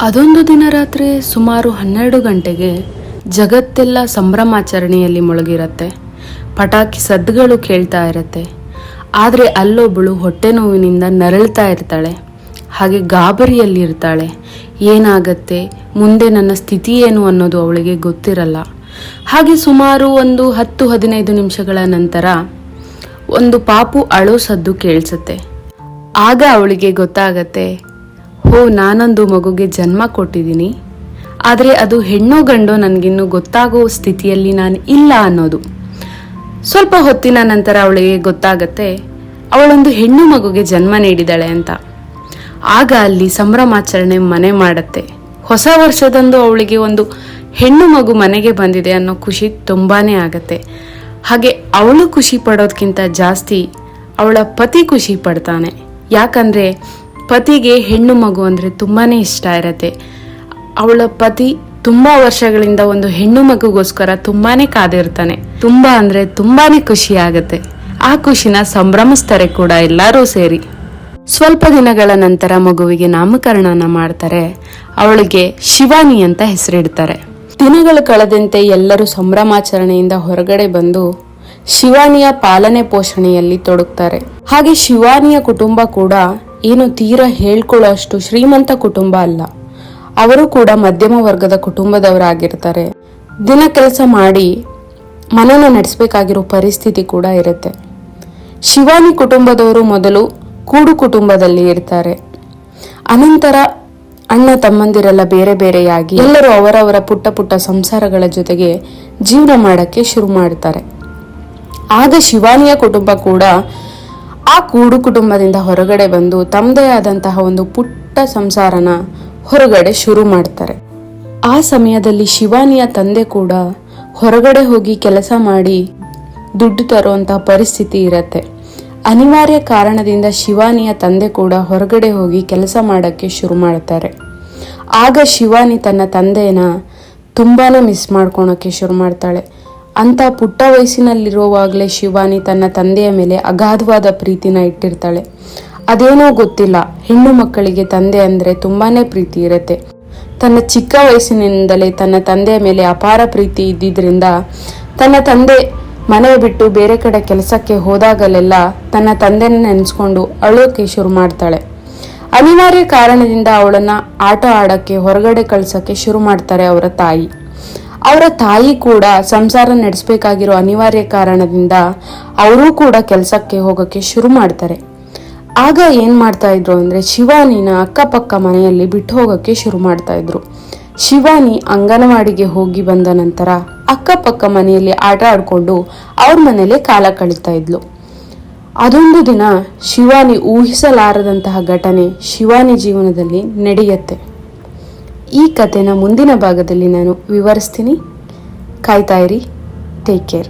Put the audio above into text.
ಅದೊಂದು ದಿನ ರಾತ್ರಿ ಸುಮಾರು ಹನ್ನೆರಡು ಗಂಟೆಗೆ ಜಗತ್ತೆಲ್ಲ ಸಂಭ್ರಮಾಚರಣೆಯಲ್ಲಿ ಮುಳುಗಿರತ್ತೆ. ಪಟಾಕಿ ಸದ್ದುಗಳು ಕೇಳ್ತಾ ಇರತ್ತೆ. ಆದರೆ ಅಲ್ಲೊಬ್ಬಳು ಹೊಟ್ಟೆ ನೋವಿನಿಂದ ನರಳ್ತಾ ಇರ್ತಾಳೆ. ಹಾಗೆ ಗಾಬರಿಯಲ್ಲಿರ್ತಾಳೆ ಏನಾಗತ್ತೆ? ಮುಂದೆ ನನ್ನ ಸ್ಥಿತಿ ಏನು ಅನ್ನೋದು ಅವಳಿಗೆ ಗೊತ್ತಿರಲ್ಲ. ಹಾಗೆ ಸುಮಾರು ಒಂದು ಹತ್ತು ಹದಿನೈದು ನಿಮಿಷಗಳ ನಂತರ ಒಂದು ಪಾಪು ಅಳೋ ಸದ್ದು ಕೇಳಿಸುತ್ತೆ. ಆಗ ಅವಳಿಗೆ ಗೊತ್ತಾಗತ್ತೆ ಓ, ನಾನೊಂದು ಮಗುಗೆ ಜನ್ಮ ಕೊಟ್ಟಿದ್ದೀನಿ. ಆದರೆ ಅದು ಹೆಣ್ಣು ಗಂಡೋ ನನಗಿನ್ನೂ ಗೊತ್ತಾಗೋ ಸ್ಥಿತಿಯಲ್ಲಿ ನಾನು ಇಲ್ಲ ಅನ್ನೋದು. ಸ್ವಲ್ಪ ಹೊತ್ತಿನ ನಂತರ ಅವಳಿಗೆ ಗೊತ್ತಾಗತ್ತೆ? ಅವಳೊಂದು ಹೆಣ್ಣು ಮಗುಗೆ ಜನ್ಮ ನೀಡಿದಾಳೆ ಅಂತ. ಆಗ ಅಲ್ಲಿ ಸಂಭ್ರಮಾಚರಣೆ ಮನೆ ಮಾಡತ್ತೆ. ಹೊಸ ವರ್ಷದಂದು ಅವಳಿಗೆ ಒಂದು ಹೆಣ್ಣು ಮಗು ಮನೆಗೆ ಬಂದಿದೆ ಅನ್ನೋ ಖುಷಿ ತುಂಬಾನೇ ಆಗತ್ತೆ. ಹಾಗೆ ಅವಳು ಖುಷಿ ಪಡೋದ್ಕಿಂತ ಜಾಸ್ತಿ ಅವಳ ಪತಿ ಖುಷಿ ಪಡ್ತಾನೆ. ಯಾಕಂದ್ರೆ ಪತಿಗೆ ಹೆಣ್ಣು ಮಗು ಅಂದರೆ ತುಂಬಾ ಇಷ್ಟ ಇರತ್ತೆ. ಅವಳ ಪತಿ ತುಂಬಾ ವರ್ಷಗಳಿಂದ ಒಂದು ಹೆಣ್ಣು ಮಗುಗೋಸ್ಕರ ತುಂಬಾನೇ ಕಾದಿರ್ತಾನೆ. ತುಂಬಾ ಅಂದ್ರೆ ತುಂಬಾನೇ ಖುಷಿ ಆಗತ್ತೆ. ಆ ಖುಷಿನ ಸಂಭ್ರಮಿಸ್ತಾರೆ ಕೂಡ ಎಲ್ಲರೂ ಸೇರಿ. ಸ್ವಲ್ಪ ದಿನಗಳ ನಂತರ ಮಗುವಿಗೆ ನಾಮಕರಣನ ಮಾಡ್ತಾರೆ. ಅವಳಿಗೆ ಶಿವಾನಿ ಅಂತ ಹೆಸರಿಡ್ತಾರೆ. ದಿನಗಳು ಕಳೆದಂತೆ ಎಲ್ಲರೂ ಸಂಭ್ರಮಾಚರಣೆಯಿಂದ ಹೊರಗಡೆ ಬಂದು ಶಿವಾನಿಯ ಪಾಲನೆ ಪೋಷಣೆಯಲ್ಲಿ ತೊಡಗ್ತಾರೆ. ಹಾಗೆ ಶಿವಾನಿಯ ಕುಟುಂಬ ಕೂಡ ಏನು ತೀರಾ ಹೇಳ್ಕೊಳ್ಳೋ ಅಷ್ಟು ಶ್ರೀಮಂತ ಕುಟುಂಬ ಅಲ್ಲ. ಅವರು ಕೂಡ ಮಧ್ಯಮ ವರ್ಗದ ಕುಟುಂಬದವರಾಗಿರ್ತಾರೆ. ದಿನ ಕೆಲಸ ಮಾಡಿ ಮನೆನ ನಡೆಸಬೇಕಾಗಿರೋ ಪರಿಸ್ಥಿತಿ ಕೂಡ ಇರುತ್ತೆ. ಶಿವಾನಿ ಕುಟುಂಬದವರು ಮೊದಲು ಕೂಡು ಕುಟುಂಬದಲ್ಲಿ ಇರ್ತಾರೆ. ಅನಂತರ ಅಣ್ಣ ತಮ್ಮಂದಿರೆಲ್ಲ ಬೇರೆ ಬೇರೆಯಾಗಿ ಎಲ್ಲರೂ ಅವರವರ ಪುಟ್ಟ ಪುಟ್ಟ ಸಂಸಾರಗಳ ಜೊತೆಗೆ ಜೀವನ ಮಾಡೋಕ್ಕೆ ಶುರು ಮಾಡ್ತಾರೆ. ಆಗ ಶಿವಾನಿಯ ಕುಟುಂಬ ಕೂಡ ಆ ಕೂಡು ಕುಟುಂಬದಿಂದ ಹೊರಗಡೆ ಬಂದು ತಮ್ಮದೇ ಆದಂತಹ ಒಂದು ಪುಟ್ಟ ಸಂಸಾರನ ಹೊರಗಡೆ ಶುರು ಮಾಡ್ತಾರೆ. ಆ ಸಮಯದಲ್ಲಿ ಶಿವಾನಿಯ ತಂದೆ ಕೂಡ ಹೊರಗಡೆ ಹೋಗಿ ಕೆಲಸ ಮಾಡಿ ದುಡ್ಡು ತರುವಂತಹ ಪರಿಸ್ಥಿತಿ ಇರತ್ತೆ. ಅನಿವಾರ್ಯ ಕಾರಣದಿಂದ ಶಿವಾನಿಯ ತಂದೆ ಕೂಡ ಹೊರಗಡೆ ಹೋಗಿ ಕೆಲಸ ಮಾಡೋಕ್ಕೆ ಶುರು ಮಾಡ್ತಾರೆ. ಆಗ ಶಿವಾನಿ ತನ್ನ ತಂದೆನ ತುಂಬಾ ಮಿಸ್ ಮಾಡ್ಕೊಳಕ್ಕೆ ಶುರು ಮಾಡ್ತಾಳೆ. ಅಂತ ಪುಟ್ಟ ವಯಸ್ಸಿನಲ್ಲಿರುವಾಗಲೇ ಶಿವಾನಿ ತನ್ನ ತಂದೆಯ ಮೇಲೆ ಅಗಾಧವಾದ ಪ್ರೀತಿನ ಇಟ್ಟಿರ್ತಾಳೆ. ಅದೇನೋ ಗೊತ್ತಿಲ್ಲ. ಹೆಣ್ಣು ಮಕ್ಕಳಿಗೆ ತಂದೆ ಅಂದ್ರೆ ತುಂಬಾನೇ ಪ್ರೀತಿ ಇರುತ್ತೆ. ತನ್ನ ಚಿಕ್ಕ ವಯಸ್ಸಿನಿಂದಲೇ ತನ್ನ ತಂದೆಯ ಮೇಲೆ ಅಪಾರ ಪ್ರೀತಿ ಇದ್ದಿದ್ರಿಂದ ತನ್ನ ತಂದೆ ಮನೆ ಬಿಟ್ಟು ಬೇರೆ ಕಡೆ ಕೆಲಸಕ್ಕೆ ಹೋದಾಗಲೆಲ್ಲ ತನ್ನ ತಂದೆನ ನೆನೆಸ್ಕೊಂಡು ಅಳೋಕೆ ಶುರು ಮಾಡ್ತಾಳೆ. ಅನಿವಾರ್ಯ ಕಾರಣದಿಂದ ಅವಳನ್ನ ಆಟ ಆಡಕ್ಕೆ, ಹೊರಗಡೆ ಕಳ್ಸಕ್ಕೆ ಶುರು ಮಾಡ್ತಾರೆ ಅವರ ತಾಯಿ. ಅವರ ತಾಯಿ ಕೂಡ ಸಂಸಾರ ನಡೆಸಬೇಕಾಗಿರೋ ಅನಿವಾರ್ಯ ಕಾರಣದಿಂದ ಅವರೂ ಕೂಡ ಕೆಲಸಕ್ಕೆ ಹೋಗೋಕ್ಕೆ ಶುರು ಮಾಡ್ತಾರೆ. ಆಗ ಏನು ಮಾಡ್ತಾ ಇದ್ರು ಅಂದರೆ ಶಿವಾನಿನ ಅಕ್ಕಪಕ್ಕ ಮನೆಯಲ್ಲಿ ಬಿಟ್ಟು ಹೋಗೋಕ್ಕೆ ಶುರು ಮಾಡ್ತಾ ಇದ್ರು. ಶಿವಾನಿ ಅಂಗನವಾಡಿಗೆ ಹೋಗಿ ಬಂದ ನಂತರ ಅಕ್ಕಪಕ್ಕ ಮನೆಯಲ್ಲಿ ಆಟ ಆಡಿಕೊಂಡು ಅವ್ರ ಮನೇಲೆ ಕಾಲ ಕಳೀತಾ ಇದ್ಲು. ಅದೊಂದು ದಿನ ಶಿವಾನಿ ಊಹಿಸಲಾರದಂತಹ ಘಟನೆ ಶಿವಾನಿ ಜೀವನದಲ್ಲಿ ನಡೆಯುತ್ತೆ. ಈ ಕಥೆನ ಮುಂದಿನ ಭಾಗದಲ್ಲಿ ನಾನು ವಿವರಿಸ್ತೀನಿ. ಕಾಯ್ತಾ ಇರಿ. Take care